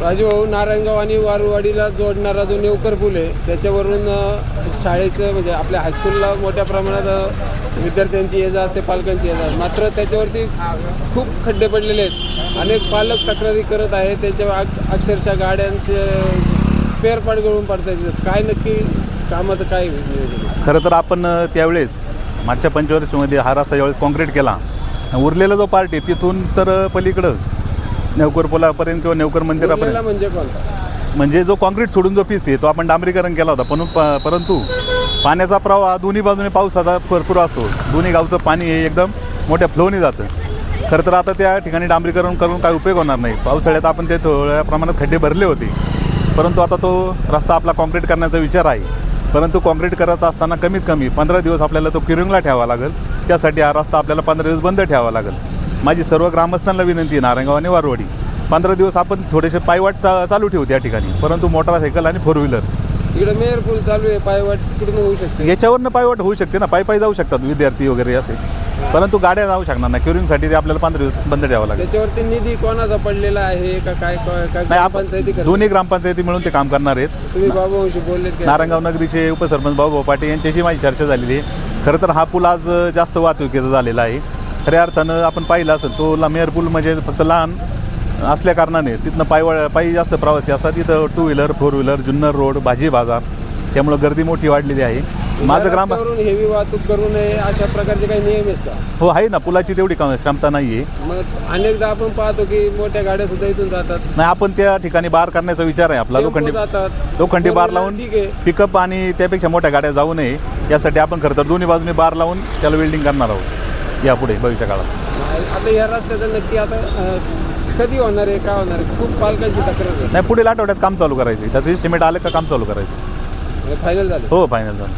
राजू भाऊ नारायणगाव आणि वारुवाडीला जोडणारा जो नेवकर पूल आहे त्याच्यावरून शाळेचं म्हणजे आपल्या हायस्कूलला मोठ्या प्रमाणात विद्यार्थ्यांची ये जा असते पालकांची ये जा मात्र त्याच्यावरती खूप खड्डे पडलेले आहेत. अनेक पालक तक्रारी करत आहेत. त्याच्या अक्षरशः गाड्यांचे स्पेअर पार्ट गळून पडतात काय नक्की कामाचं काय खरं तर आपण त्यावेळेस मागच्या पंचवर्षामध्ये हा रस्ता ज्यावेळेस कॉन्क्रीट केला उरलेला जो पार्ट आहे तिथून तर पलीकडं नेवकर पुलापर्यंत किंवा नेवकर उरलेला मंदिरापर्यंत म्हणजे कोणता म्हणजे जो कॉन्क्रीट सोडून जो पीस आहे तो आपण डांबरीकरण केला होता. पण प- परंतु पाण्याचा प्रवाह दोन्ही बाजूने पावसाचा भरपूर असतो. दोन्ही गावचं पाणी हे एकदम मोठ्या फ्लोने जातं. खरं तर आता त्या ठिकाणी डांबरीकरण करून काय उपयोग होणार नाही. पावसाळ्यात आपण ते थोड्या प्रमाणात खड्डे भरले होते. परंतु आता तो रस्ता आपला कॉन्क्रीट करण्याचा विचार आहे. परंतु कॉन्क्रीट करत असताना कमीत कमी पंधरा दिवस आपल्याला तो किरुंगला ठेवावा लागेल. त्यासाठी हा रस्ता आपल्याला पंधरा दिवस बंद ठेवावा लागेल. माझी सर्व ग्रामस्थांना विनंती आहे नारायणगाव आणि वारवाडी. पंधरा दिवस आपण थोडेसे पायवाट चा- चालू ठेवू त्या ठिकाणी परंतु मोटारसायकल आणि फोर व्हीलर इकडे मेयर पूल चालू आहे पायवाट कुठून होऊ शकते. याच्यावरनं पायवाट होऊ शकते ना पायी पायी जाऊ शकतात विद्यार्थी वगैरे असे. परंतु गाड्या जाऊ शकणार नाही क्युरिंगसाठी ते आपल्याला पंधरा दिवस बंद ठेवावं लागेल. त्याच्यावरती निधी कोणाचा पडलेला आहे का काय नाही आपण? दोन्ही ग्रामपंचायती मिळून ते काम करणार आहेत. तुम्ही बाबूंशी बोललेत का? नारायणगाव नगरीचे उपसरपंच भाऊ पाटील यांच्याशी माझी चर्चा झालेली आहे. खरं तर हा पूल आज जास्त वाहतुकीचा झालेला आहे. खऱ्या अर्थानं आपण पाहिलं असेल तो ला- मेयर पूल म्हणजे फक्त लहान असल्या कारणाने तिथनं पायी पायी जास्त प्रवासी असतात. तिथं two wheeler four wheeler Junnar road भाजी बाजार त्यामुळं गर्दी मोठी वाढलेली आहे. माझं ग्राम हेवी वाहतूक करू नये अशा प्रकारचे काही नियम आहेत का? हो आहे ना. पुलाची तेवढी क्षमता नाही आहे मग अनेकदा आपण पाहतो की मोठ्या गाड्या सुद्धा इथून जातात. नाही आपण त्या ठिकाणी बार करण्याचा विचार आहे आपला. टेम्पो लोखंडी जातात. लोखंडी बार लावून ठीक आहे. पिकअप आणि त्यापेक्षा मोठ्या गाड्या जाऊ नये यासाठी आपण खरं तर दोन्ही बाजूने बार लावून त्याला वेल्डिंग करणार आहोत. यापुढे भविष्य काळात. आता या रस्त्याचं नक्की आता कधी होणार आहे काय होणार आहे? खूप पालकांची तक्रार नाही पुढील आठवड्यात काम चालू करायचं. त्याचं एस्टिमेट आलं का काम चालू करायचं? फायनल झालं. हो फायनल झालं.